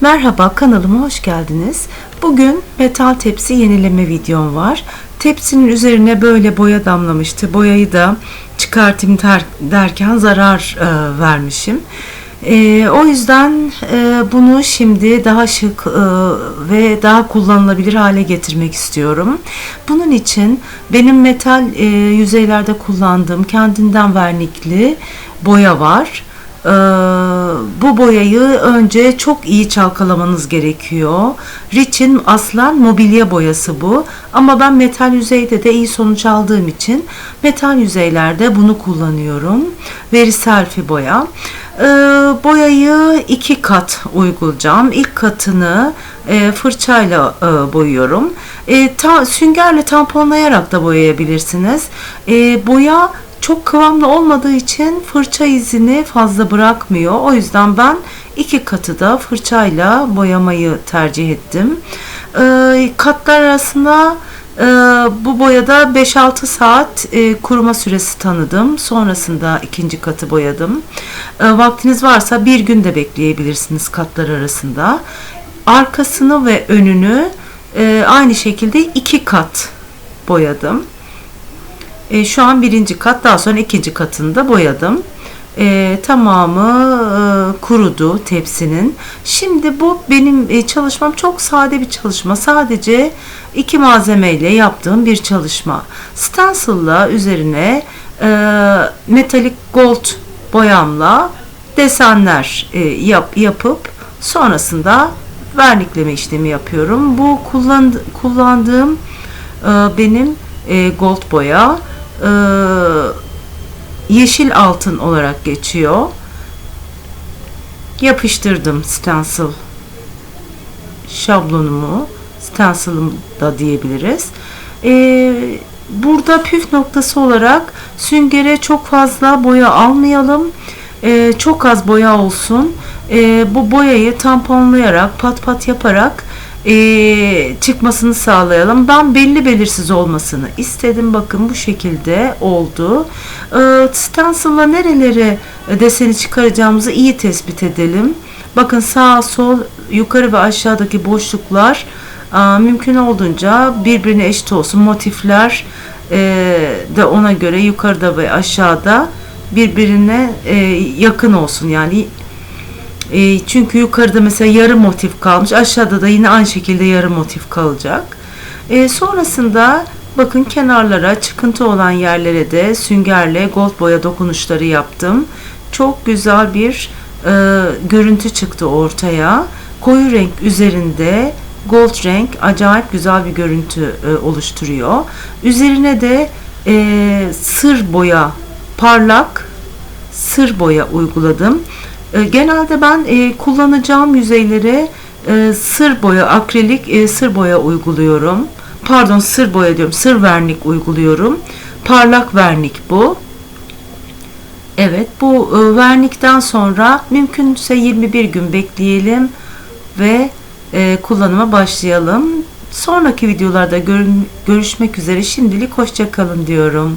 Merhaba kanalıma hoş geldiniz. Bugün metal tepsi yenileme videom var. Tepsinin üzerine böyle boya damlamıştı. Boyayı da çıkartayım der- derken zarar e, vermişim. E, o yüzden e, bunu şimdi daha şık e, ve daha kullanılabilir hale getirmek istiyorum. Bunun için benim metal e, yüzeylerde kullandığım kendinden vernikli boya var. Ee, bu boyayı önce çok iyi çalkalamanız gerekiyor. Rich'in aslan mobilya boyası bu. Ama ben metal yüzeyde de iyi sonuç aldığım için metal yüzeylerde bunu kullanıyorum. Veri boya. Ee, boyayı iki kat uygulayacağım. İlk katını e, fırçayla e, boyuyorum. E, ta, süngerle tamponlayarak da boyayabilirsiniz. E, boya çok kıvamlı olmadığı için fırça izini fazla bırakmıyor. O yüzden ben iki katı da fırçayla boyamayı tercih ettim. Ee, katlar arasında e, bu boyada 5-6 saat e, kuruma süresi tanıdım. Sonrasında ikinci katı boyadım. E, vaktiniz varsa bir gün de bekleyebilirsiniz katlar arasında. Arkasını ve önünü e, aynı şekilde iki kat boyadım. E, şu an birinci kat daha sonra ikinci katını da boyadım. E, tamamı e, kurudu tepsinin. Şimdi bu benim e, çalışmam çok sade bir çalışma. Sadece iki malzemeyle yaptığım bir çalışma. Stencil'la üzerine e, metalik gold boyamla desenler e, yap, yapıp sonrasında vernikleme işlemi yapıyorum. Bu kullan, kullandığım e, benim e, gold boya e, yeşil altın olarak geçiyor. Yapıştırdım stencil şablonumu stencil'ım da diyebiliriz. E, burada püf noktası olarak süngere çok fazla boya almayalım. E, çok az boya olsun. E, bu boyayı tamponlayarak pat pat yaparak e, çıkmasını sağlayalım. Ben belli belirsiz olmasını istedim. Bakın bu şekilde oldu. E, stencil'la nerelere deseni çıkaracağımızı iyi tespit edelim. Bakın sağ sol yukarı ve aşağıdaki boşluklar e, mümkün olduğunca birbirine eşit olsun. Motifler e, de ona göre yukarıda ve aşağıda birbirine e, yakın olsun. Yani e, çünkü yukarıda mesela yarı motif kalmış. Aşağıda da yine aynı şekilde yarı motif kalacak. E, sonrasında bakın kenarlara çıkıntı olan yerlere de süngerle gold boya dokunuşları yaptım. Çok güzel bir e, görüntü çıktı ortaya. Koyu renk üzerinde gold renk acayip güzel bir görüntü e, oluşturuyor. Üzerine de e, sır boya parlak sır boya uyguladım. E, genelde ben e, kullanacağım yüzeylere e, sır boya, akrilik e, sır boya uyguluyorum. Pardon sır boya diyorum. Sır vernik uyguluyorum. Parlak vernik bu. Evet bu e, vernikten sonra mümkünse 21 gün bekleyelim ve e, kullanıma başlayalım. Sonraki videolarda görüşmek üzere. Şimdilik hoşça kalın diyorum.